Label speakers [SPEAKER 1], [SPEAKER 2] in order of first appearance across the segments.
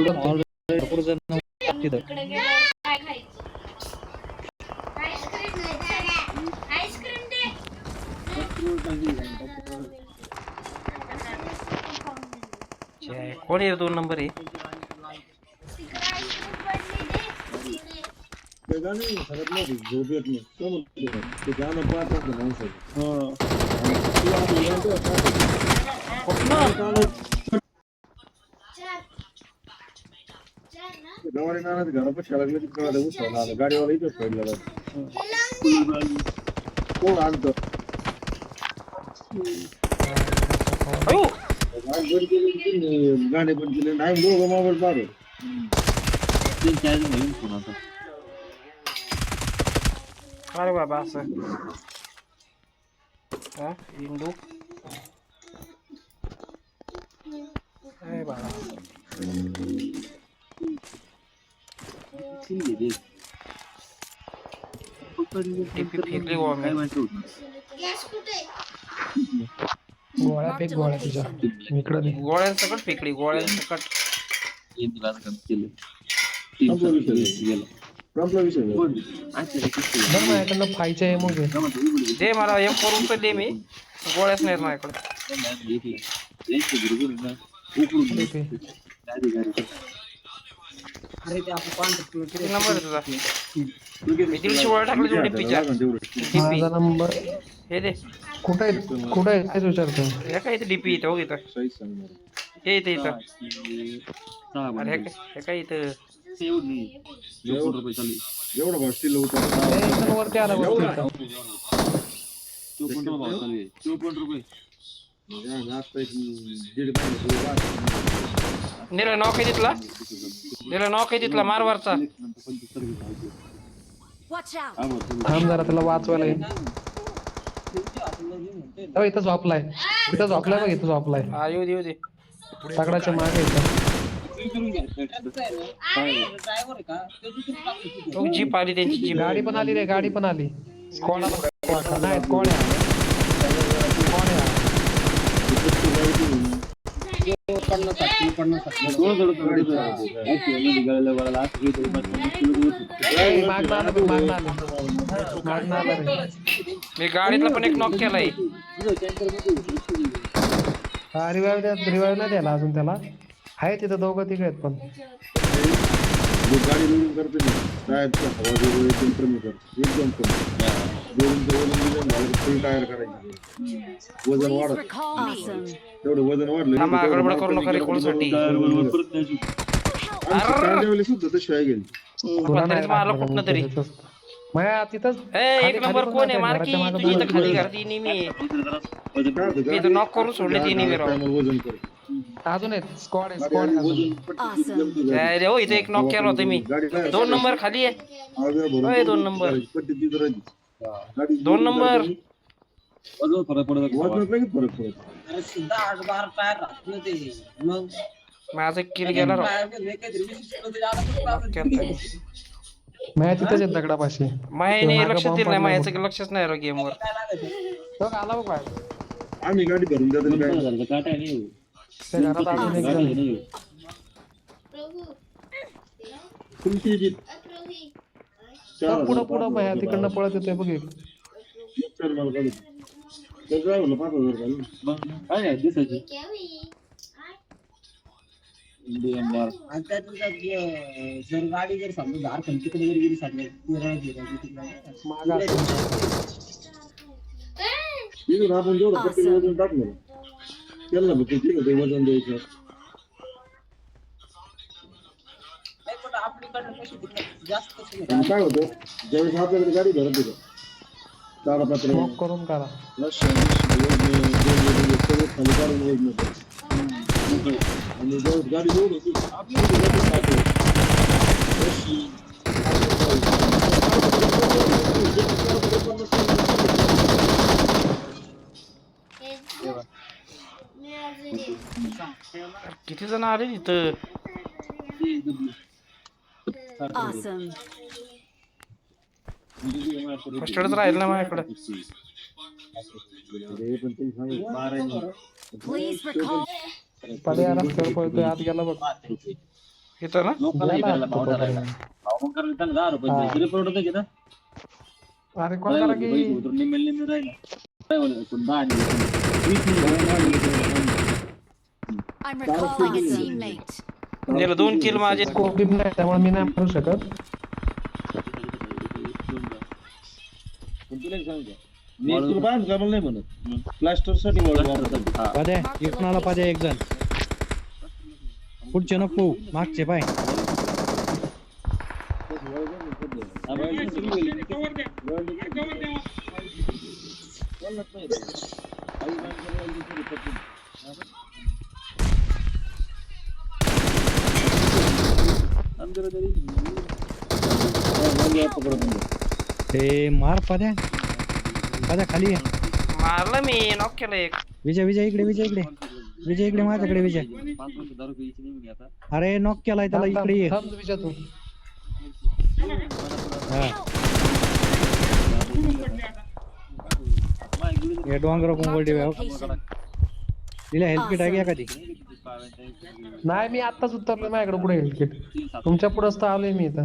[SPEAKER 1] भरपूर जण
[SPEAKER 2] कोण आहे दोन नंबर आहे
[SPEAKER 3] आईस्क्रीम पडली दे
[SPEAKER 4] ते गाणं सगळ्यात मोठी झोप येत नाही तो म्हणतो ते गाणं पाहत असतं माणसाचं तू आपलं गाणं पाहत असतं.
[SPEAKER 3] चार चार ना
[SPEAKER 4] ते गवारी नानाचं घरापाशी लागलं तिकडे आलं गाडीवाला इथंच कोण आणतं गाडी बंद केली बंद नाही दोघं मोबाईल पाहतो
[SPEAKER 2] अरे बाबा असं. हा? अरे बाबा. टिपी फेकली बुवा मी.
[SPEAKER 3] गॅस कुठे
[SPEAKER 5] गोळ्या फेक गोळ्या तुझ्या इकडं दे
[SPEAKER 2] गोळ्यांसकट फेकली गोळ्यांसकट
[SPEAKER 4] संपला विषय संपला विषय
[SPEAKER 5] बघ माझ्याकडनं फायच्या आहे मग हे.
[SPEAKER 2] दे मला एम करून तर दे मी गोळ्याच नाही माझ्याकडे
[SPEAKER 5] ते.
[SPEAKER 2] किती नंबर आहे तुझा मी दीडशे गोळ्या टाकले तेवढे. पिच्या डीपी.
[SPEAKER 5] माझा नंबर.
[SPEAKER 2] हे दे.
[SPEAKER 5] कुठं आहे? कुठं आहे? तेच विचारतो
[SPEAKER 2] हे काय इथं डीपी इथं? हो इथं. हे इथं इथं. अरे हे काय हे काय इथं?
[SPEAKER 4] एवढं भाषतील होतं
[SPEAKER 5] ए, इथं वरती आला वरती इथं.
[SPEAKER 4] जास्त एक दीड महिने
[SPEAKER 2] निरा नॉक आहे तिथला? निरा नॉक आहे तिथला? मारवारचा
[SPEAKER 5] थांब जरा त्याला वाचवायला येईल इथं झोपलाय. इथं झोपलाय बघ इथं झोपलाय.
[SPEAKER 2] हा येऊ दे येऊ दे.
[SPEAKER 5] दगडाच्या मागे इथं.
[SPEAKER 2] जीप आली त्यांची जीप
[SPEAKER 5] गाडी पण आली रे गाडी पण आली. कोण? नाही कोण आहे? कोण आहे?
[SPEAKER 2] मी गाडीतला पण एक नॉक केलाय.
[SPEAKER 5] हा रिवाइव द्या रिवाइव नाही द्यायला अजून त्याला. आहे तिथं दोघं तिघ आहेत पण.
[SPEAKER 4] गाडी करते. एकदम कमी. कमी दोनचं वजन बिजन झालं फुल टायर करायचं. वजन वाढत. तेवढं वजन वाढलं
[SPEAKER 2] थांबा गडबड करू नका
[SPEAKER 4] सुद्धा तशी आहे गेली.
[SPEAKER 2] मारलं?
[SPEAKER 5] लागलं
[SPEAKER 2] कुठनं तरी.
[SPEAKER 5] तिथंच
[SPEAKER 2] ए एक
[SPEAKER 5] खाली-
[SPEAKER 2] नंबर
[SPEAKER 5] खाली
[SPEAKER 2] कोण आहे? मार की
[SPEAKER 5] घराच्या मागं
[SPEAKER 2] तुझी इथं
[SPEAKER 5] पण
[SPEAKER 2] खाली
[SPEAKER 5] आहे.
[SPEAKER 2] घरती नेहमी.
[SPEAKER 4] काय होतं,
[SPEAKER 2] मी इथं knock करून सोडली ती निमी राव.
[SPEAKER 4] टायमाला वजन कर
[SPEAKER 5] अजून आहेत. स्क्वॉड आहे
[SPEAKER 4] गाडी
[SPEAKER 5] स्क्वॉड
[SPEAKER 4] आली,
[SPEAKER 5] आहे
[SPEAKER 4] वजन
[SPEAKER 5] अजून.
[SPEAKER 4] पटकन जमते गाडी.
[SPEAKER 2] काय रे हो इथं एक नॉक केला होता मी.
[SPEAKER 4] गाडी
[SPEAKER 2] दोन नंबर खाली आहे.
[SPEAKER 4] भरून
[SPEAKER 2] दोन नंबर.
[SPEAKER 4] पट्टी तिथं राहिली.
[SPEAKER 2] दोन नंबर.
[SPEAKER 4] लगेच फरक पडत?
[SPEAKER 2] माझा किल गेला राव
[SPEAKER 5] माझ्या तिथंच आहेत दगडापाशी.
[SPEAKER 2] मायाने
[SPEAKER 5] मागं
[SPEAKER 2] लक्ष
[SPEAKER 5] bomb
[SPEAKER 2] दिलं नाही मायाचं लक्षच नाही राव गेमवर.
[SPEAKER 5] बघ आला बघ बाहेर.
[SPEAKER 4] आम्ही गाडी भरून देतो आणि काय
[SPEAKER 5] त्या घरात अजून एक जण आहे.
[SPEAKER 3] प्रभू.
[SPEAKER 4] तुमची जी
[SPEAKER 5] पुढं पुढं
[SPEAKER 4] हजार
[SPEAKER 5] तिकडनं पळत येतोय बघ एक.
[SPEAKER 3] हे क्या हुई
[SPEAKER 6] जर गाडी जर समजा झारखंड तिकडे जर गेली.
[SPEAKER 4] इथून आपण जेवढं वजन टाकलं त्याला बघ किती होते वजन द्यायचं. आणि काय होतं ज्यावेळेस आपल्याकडे गाडी भरत होतं ताडपत्र
[SPEAKER 5] Smoke करून करा
[SPEAKER 4] लक्ष सगळं खाली काढून वजन होतं. आणि ज्यावेळेस गाडी लोड होती आपली वजन टाकलं. रशी,
[SPEAKER 3] मी अजून एक.
[SPEAKER 2] किती जण आले तिथं
[SPEAKER 7] Awesome.
[SPEAKER 2] फर्स्ट एडच राहील ना माझ्याकडं
[SPEAKER 4] अरे पण ते सांग
[SPEAKER 7] Please recall.
[SPEAKER 5] पडे या रस्त्यावर पळतोय आत गेला बघ
[SPEAKER 2] इथं ना
[SPEAKER 6] लोकांना
[SPEAKER 5] गेला
[SPEAKER 6] इकडला भाव
[SPEAKER 5] तो
[SPEAKER 6] धरायला
[SPEAKER 5] पर्यंत.
[SPEAKER 6] भाव मग करायला त्यांना दहा रुपये
[SPEAKER 5] हा.
[SPEAKER 6] तरी परवडत की ना
[SPEAKER 5] अरे कोण करा की
[SPEAKER 6] निम्मे निम्मे राहिला काय बोलू, कोण दहा आणि वीस मिनिटं.
[SPEAKER 7] I'm recalling a teammate.
[SPEAKER 2] दोन किल माझे
[SPEAKER 5] स्कोप बिप नाही त्यामुळे मी नाही मारू शकत
[SPEAKER 4] तुला एक सांगू का? मी एक तुला बांध कामाला नाही म्हणत प्लास्टरसाठी वापरतात
[SPEAKER 6] हा.
[SPEAKER 1] पद्या एक जण पुढचे नको मागचे पाय ते मार पद्या. पद्या खाली.
[SPEAKER 2] मारलं मी नॉक केलं एक.
[SPEAKER 1] विजय विजय इकडे विजय इकडे. विजय इकडे माझ्याकडे विजय. अरे नॉक केलाय त्याला इकडे ये.
[SPEAKER 5] थांब, तू.
[SPEAKER 1] हा. हे डोंगर कोंबडी
[SPEAKER 7] Location.
[SPEAKER 1] तिला हेल्प किट आहे का एखादी?
[SPEAKER 5] नाही मी आत्ताच उतरलो माझ्याकडे पुढे हेल्किट तुमच्या पुढेच तर आलोय मी इथं.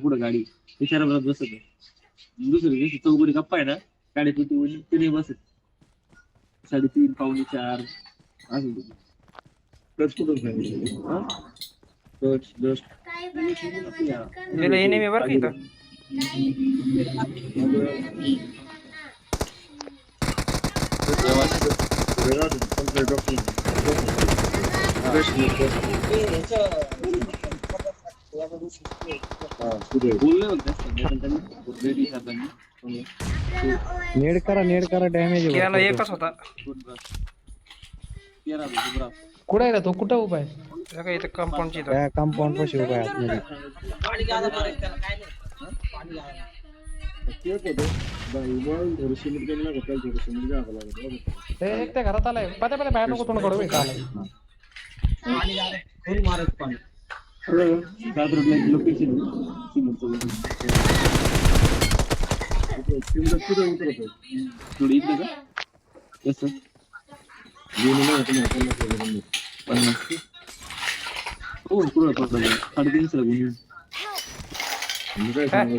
[SPEAKER 6] पुढे गाडी. ते शहरात बसत. दुसरी जशी चौकडी गप्पा आहे ना गाडी तुटी ते नाही बसत साडेतीन पावणे चार असं. ते.
[SPEAKER 4] टच कुठून सांगितलं? टच डस्ट
[SPEAKER 2] एनिमी बरं का इथं?
[SPEAKER 1] नेड करा नेड करा डॅमेज
[SPEAKER 2] गेला एकच होता.
[SPEAKER 5] कुठे आहे रे तो? कुठं उभा आहे?
[SPEAKER 2] काय इथं कंपाऊंडची
[SPEAKER 1] कंपाऊंड पाशी उभा आहे आतमध्ये.
[SPEAKER 4] थोडं सिमेंट कमी लागत त्याला थोडं सिमेंट घ्यावं लागत बरोबर.
[SPEAKER 5] हे एक त्या घरात आलाय पत्या पत्या बाहेर नको तोंड कडवे आलाय
[SPEAKER 6] सात रुपये लोकेशन
[SPEAKER 4] सिमेंट कुठं उतरत
[SPEAKER 6] थोडी इकडे का कसं
[SPEAKER 4] पन्नास
[SPEAKER 6] हो पडलं साडेतीनशे लागून
[SPEAKER 4] काय सांगू